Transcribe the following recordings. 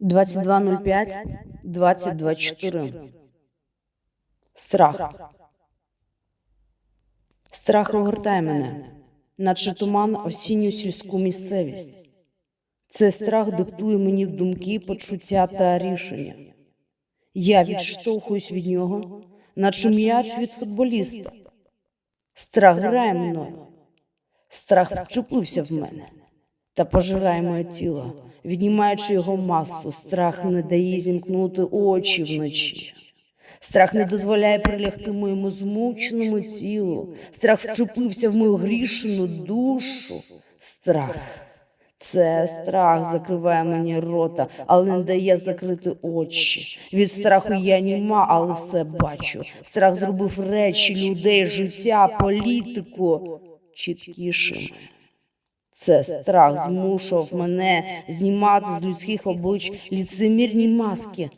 22.05, 2024. Страх. Страх огортає мене, наче туман осінню сільську місцевість. Це страх диктує мені думки, почуття та рішення. Я відштовхуюсь від нього, наче м'яч від футболіста. Страх грає мною. Страх вчепився в мене та пожирає моє тіло, віднімаючи його масу. Страх не дає зімкнути очі вночі. Страх не дозволяє прилягти моєму змученому тілу. Страх вчепився в мою грішну душу. Страх. Це страх закриває мені рота, але не дає закрити очі. Від страху я німа, але все бачу. Страх зробив речі, людей, життя, політику чіткішими. Це страх змушував мене знімати з людських облич ліцемірні маски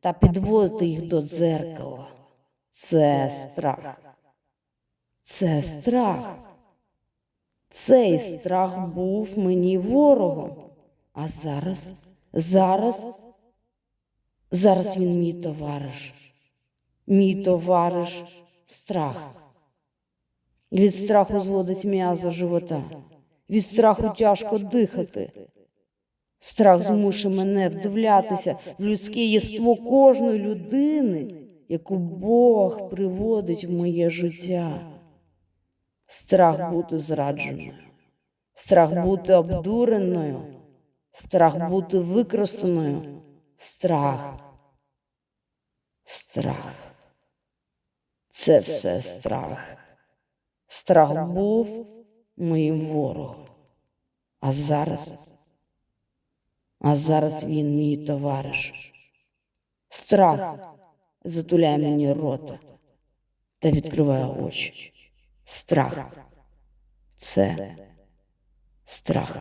та підводити їх до дзеркала. Це страх. Це страх. Цей страх був мені ворогом. А зараз, зараз, зараз він мій товариш. Мій товариш страх. Від страху зводить м'язо живота. Від страху тяжко дихати. Страх змушує мене вдивлятися в людське єство кожної людини, яку Бог приводить в моє життя. Страх бути зрадженою, страх бути обдуреною, страх бути використаною, страх. Страх. Це все страх. Страх був моїм ворогом. А зараз, а зараз він мій товариш. Страх затуляє мені рота та відкриває очі. Страх. Це страх.